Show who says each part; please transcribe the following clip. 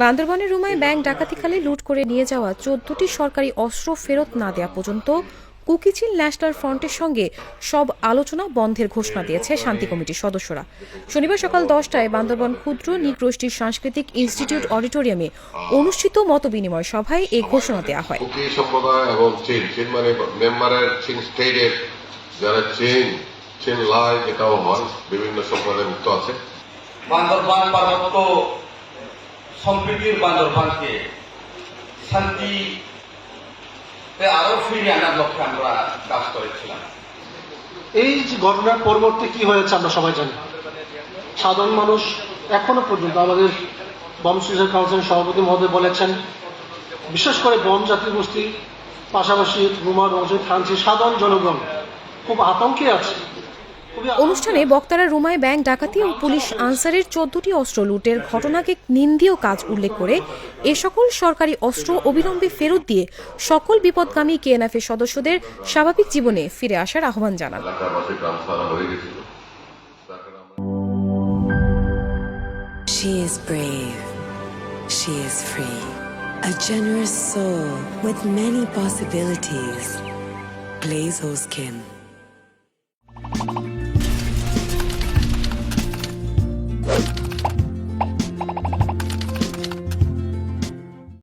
Speaker 1: বান্দরবনের রুমায় ব্যাংক ডাকাতিকালে লুট করে নিয়ে যাওয়া চোদ্দটি সরকারি অস্ত্র ফেরত না দেওয়া পর্যন্ত কুকিচিল ন্যাশনাল ফ্রন্টের সঙ্গে সব আলোচনা বন্ধের ঘোষণা দিয়েছে শান্তি কমিটির সদস্যরা। শনিবার সকাল দশটায় বান্দরবন ক্ষুদ্র নিগোষ্ঠীর সাংস্কৃতিক ইনস্টিটিউট অডিটোরিয়ামে অনুষ্ঠিত মতবিনিময় সভায় এই ঘোষণা দেওয়া হয়।
Speaker 2: কুকি সম্প্রদায় এবং চীন চীন মানে মেম্বারের চীন স্টেটের যারা চীন চীন লাই এটাও হয় বিভিন্ন সম্প্রদায় মুক্ত আছে।
Speaker 3: বান্দরবান পার্বত্য সম্প্রীতির বান্দরবানকে শান্তি আরও ফিরিয়ে আনার লক্ষ্যে আমরা কাজ করেছিলাম।
Speaker 4: এই যে ঘটনার পরবর্তী কি হয়েছে আমরা সবাই জানি। সাধারণ মানুষ এখনও পর্যন্ত আমাদের বম সুইসাইড কাউন্সিলের সভাপতি মহোদয় বলেছেন, বিশেষ করে বম জাতীয় গোষ্ঠী, পাশাপাশি রুমার অংশ ফ্রান্সি সাধারণ জনগণ খুব আতঙ্কে আছে।
Speaker 1: অনুষ্ঠানে বক্তারা রুমায় ব্যাংক ডাকাতি ও পুলিশ আনসারের চোদ্দটি অস্ত্র লুটের ঘটনাকে নিন্দীয় কাজ উল্লেখ করে এ সকল সরকারি অস্ত্র অবিলম্বে ফেরত দিয়ে সকল বিপদগামী কেএনএফ এর সদস্যদের স্বাভাবিক জীবনে ফিরে আসার আহ্বান জানান
Speaker 2: এলাকাবাসী ট্রান্সফার গেছিল তারপরে
Speaker 5: She is brave. She is free. A generous soul with many possibilities. Blaze Skin.